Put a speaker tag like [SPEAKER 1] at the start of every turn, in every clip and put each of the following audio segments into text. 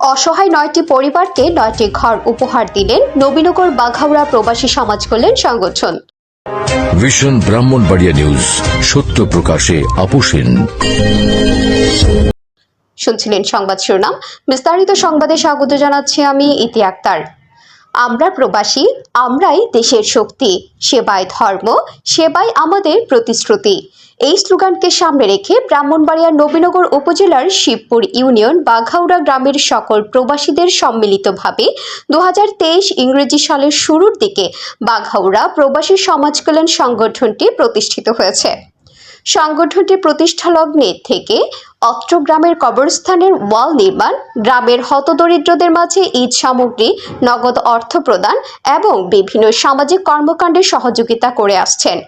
[SPEAKER 1] অসহায় নয়টি পরিবারকে নয়টি ঘর উপহার দিলেন নবীনগর বাঘাউড়া প্রবাসী সমাজ কল্যাণ সংগঠন।
[SPEAKER 2] ভিশন ব্রাহ্মণবাড়িয়া নিউজ সত্য প্রকাশে আপোষহীন।
[SPEAKER 1] শুনছিলেন সংবাদ শিরোনাম। বিস্তারিত সংবাদে স্বাগত জানাচ্ছি আমি ইতি আক্তার। আমরা প্রবাসী আমরাই দেশের শক্তি সেবায় ধর্ম সেবাই আমাদের প্রতিশ্রুতি। এই স্লোগানকে সামনে রেখে ব্রাহ্মণবাড়িয়ার নবীনগর উপজেলার শিবপুর ইউনিয়ন বাঘাউড়া গ্রামের সকল প্রবাসীদের সম্মিলিতভাবে দু হাজার তেইশ ইংরেজি সালের শুরুর দিকে বাঘাউড়া প্রবাসী সমাজ কল্যাণ সংগঠনটি প্রতিষ্ঠিত হয়েছে। সংগঠনটি প্রতিষ্ঠা লগ্নে থেকে অত্র গ্রামের কবরস্থানের ওয়াল নির্মাণ, গ্রামের হতদরিদ্রদের মাঝে ঈদ সামগ্রী, নগদ অর্থ প্রদান এবং বিভিন্ন সামাজিক কর্মকাণ্ডে সহযোগিতা করে আসছেন।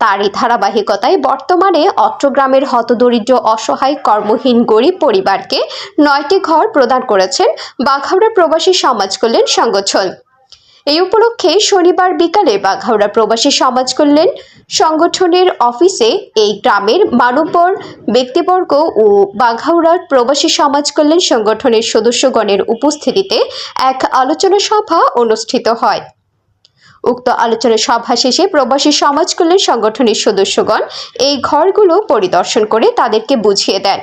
[SPEAKER 1] তারই ধারাবাহিকতায় বর্তমানে অট্টগ্রামের হতদরিদ্র, অসহায়, কর্মহীন, গরিব পরিবারকে নয়টি ঘর প্রদান করেছেন বাঘাউড়া প্রবাসী সমাজ কল্যাণ সংগঠন। এই উপলক্ষে শনিবার বিকালে বাঘাউড়া প্রবাসী সমাজ কল্যাণ সংগঠনের অফিসে এই গ্রামের মানবর ব্যক্তিবর্গ ও বাঘাউড়ার প্রবাসী সমাজ কল্যাণ সংগঠনের সদস্যগণের উপস্থিতিতে এক আলোচনা সভা অনুষ্ঠিত হয়। উক্ত আলোচনা সভা শেষে প্রবাসী সমাজ কল্যাণ সংগঠনের সদস্যগণ এই ঘরগুলো পরিদর্শন করে তাদেরকে বুঝিয়ে দেন।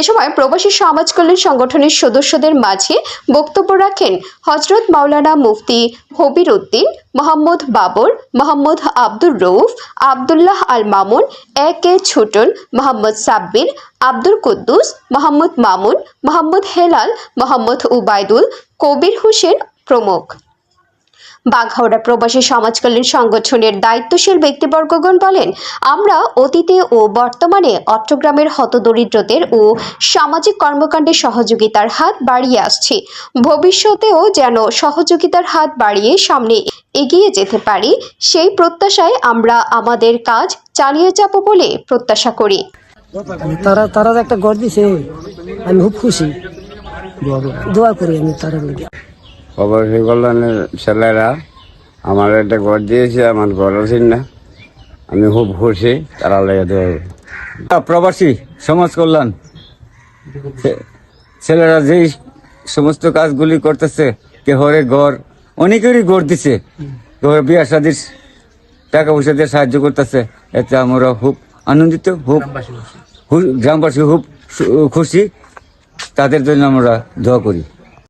[SPEAKER 1] এ সময় প্রবাসী সমাজ কল্যাণ সংগঠনের সদস্যদের মাঝে বক্তব্য রাখেন হজরত মাওলানা মুফতি হবির উদ্দিন মোহাম্মদ বাবর, মোহাম্মদ আব্দুর রৌফ আবদুল্লাহ আল মামুন, এ কে ছোটন, মোহাম্মদ সাব্বির, আব্দুল কুদ্দুস, মোহাম্মদ মামুন, মোহাম্মদ হেলাল, মোহাম্মদ উবায়দুল, কবির হোসেন প্রমুখ। বাঘাওড়া প্রবাসী সমাজ কল্যাণ সংগঠনের দায়িত্বশীল ব্যক্তিবর্গগণ বলেন, আমরা অতীতে ও বর্তমানে অট্টগ্রামের হতদরিদ্রদের ও সামাজিক কর্মকাণ্ডে সহযোগিতার হাত বাড়িয়ে আসছি। ভবিষ্যতেও যেন সহযোগিতার হাত বাড়িয়ে সামনে এগিয়ে যেতে পারি, সেই প্রত্যাশায় আমরা আমাদের কাজ চালিয়ে যাব বলে প্রত্যাশা করি।
[SPEAKER 3] তারা তারা একটা দিছে, আমি খুব খুশি। দোয়া করি আমি তারা
[SPEAKER 4] প্রবাসী কল্যাণের ছেলেরা আমার একটা ঘর দিয়েছে আমার ঘর আছে না। আমি খুব খুশি তারা লেগে দেবে। প্রবাসী সমাজ কল্যাণ ছেলেরা যেই সমস্ত কাজগুলি করতেছে কেহরে ঘর অনেকেরই ঘর দিছে। ঘর বিয়া শাদির টাকা পয়সা দিয়ে সাহায্য করতেছে। এতে আমরা খুব আনন্দিত খুব গ্রামবাসী খুব খুশি। তাদের জন্য আমরা দোয়া করি।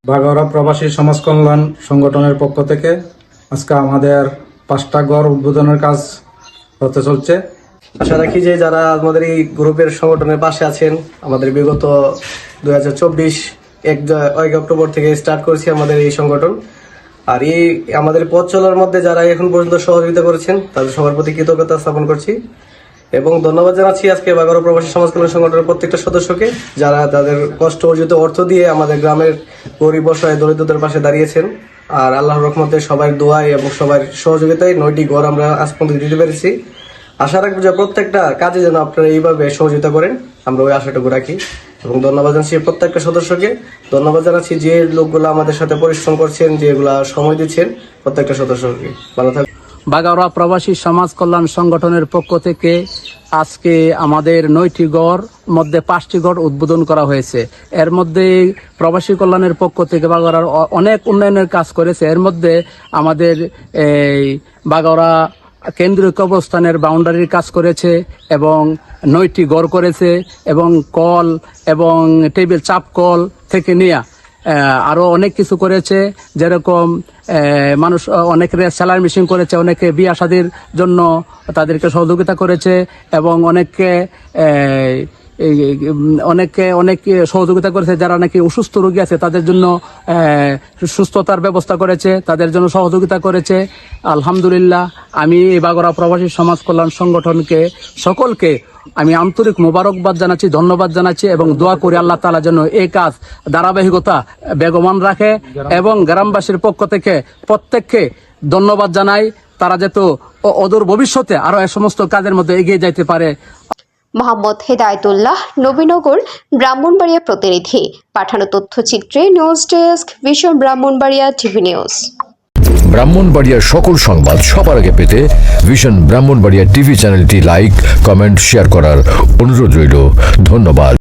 [SPEAKER 5] বাঘাওড়া প্রবাসী সমাজ কল্যাণ সংগঠনের পক্ষ থেকে আজকে আমাদের পাঁচটা ঘর উদ্বোধনের কাজ হতে চলছে।
[SPEAKER 6] আশা রাখি যে যারা আমাদের এই গ্রুপের সংগঠনের পাশে আছেন, আমাদের বিগত দুই হাজার চব্বিশ এক এক অক্টোবর থেকে স্টার্ট করেছি আমাদের এই সংগঠন। আর এই আমাদের পথ চলার মধ্যে যারা এখন পর্যন্ত সহযোগিতা করেছেন, তাদের সবার প্রতি কৃতজ্ঞতা স্থাপন করছি। এবং ধন্যবাদ জানাচ্ছি আজকে বাগারো প্রবাসী সমাজ কল্যাণ সংগঠনের প্রত্যেকটা সদস্যকে যারা তাদের কষ্ট অর্জিত অর্থ দিয়ে আমাদের গ্রামের গরিব অসহায় দরিদ্রদের পাশে দাঁড়িয়েছেন। আর আল্লাহর রহমতে সবার দোয়ায় এবং সবার সহযোগিতায় নয়টি ঘর আমরা আজ পর্যন্ত দিতে পেরেছি। আশা রাখব যে প্রত্যেকটা কাজে যেন আপনারা এইভাবে সহযোগিতা করেন, আমরা ওই আশাটুকু রাখি। এবং ধন্যবাদ জানাচ্ছি প্রত্যেকটা সদস্যকে। ধন্যবাদ জানাচ্ছি যে লোকগুলো আমাদের সাথে পরিশ্রম করছেন যেগুলা সময় দিচ্ছেন প্রত্যেকটা সদস্যকে। ভালো থাকবেন
[SPEAKER 7] বাগাওড়া প্রবাসী সমাজ কল্যাণ সংগঠনের পক্ষ থেকে আজকে আমাদের নয়টি গড় মধ্যে পাঁচটি গড় উদ্বোধন করা হয়েছে। এর মধ্যে প্রবাসী কল্যাণের পক্ষ থেকে বাগাওড়ার অ- অনেক উন্নয়নের কাজ করেছে। এর মধ্যে আমাদের এই বাগাওড়া কেন্দ্রীয় কবরস্থানের বাউন্ডারির কাজ করেছে এবং নয়টি গড় করেছে এবং কল এবং টেবিল চাপ কল থেকে নিয়ে আহ, আরও অনেক কিছু করেছে। যেরকম মানুষ অনেকের অনেকে স্যালারি মেশিন করেছে অনেকে বিয়া শাদির জন্য তাদেরকে সহযোগিতা করেছে এবং অনেককে অনেকে অনেক সহযোগিতা করেছে যারা নাকি অসুস্থ রোগী আছে তাদের জন্য সুস্থতার ব্যবস্থা করেছে তাদের জন্য সহযোগিতা করেছে। আলহামদুলিল্লাহ আমি এই বাগরা প্রবাসী সমাজ কল্যাণ সংগঠনকে সকলকে আমি আন্তরিক মোবারকবাদ জানাচ্ছি, ধন্যবাদ জানাচ্ছি এবং দোয়া করি আল্লাহ তালা যেন এই কাজ ধারাবাহিকতা বেগমান রাখে এবং গ্রামবাসীর পক্ষ থেকে প্রত্যেককে ধন্যবাদ জানাই। তারা যেহেতু অদূর ভবিষ্যতে আরও এই সমস্ত কাজের মধ্যে এগিয়ে যাইতে পারে।
[SPEAKER 1] মোহাম্মদ হেদায়তুল্লাহ, নবীনগর, ব্রাহ্মণবাড়িয়া প্রতিনিধি। পাঠানো তথ্যচিত্রে নিউজ ডেস্ক ভীষণ ব্রাহ্মণবাড়িয়া টিভি নিউজ।
[SPEAKER 2] ব্রাহ্মণবাড়িয়ার সকল সংবাদ সবার আগে পেতে ভিশন ব্রাহ্মণবাড়িয়া টিভি চ্যানেলটি লাইক, কমেন্ট, শেয়ার করার অনুরোধ রইল। ধন্যবাদ।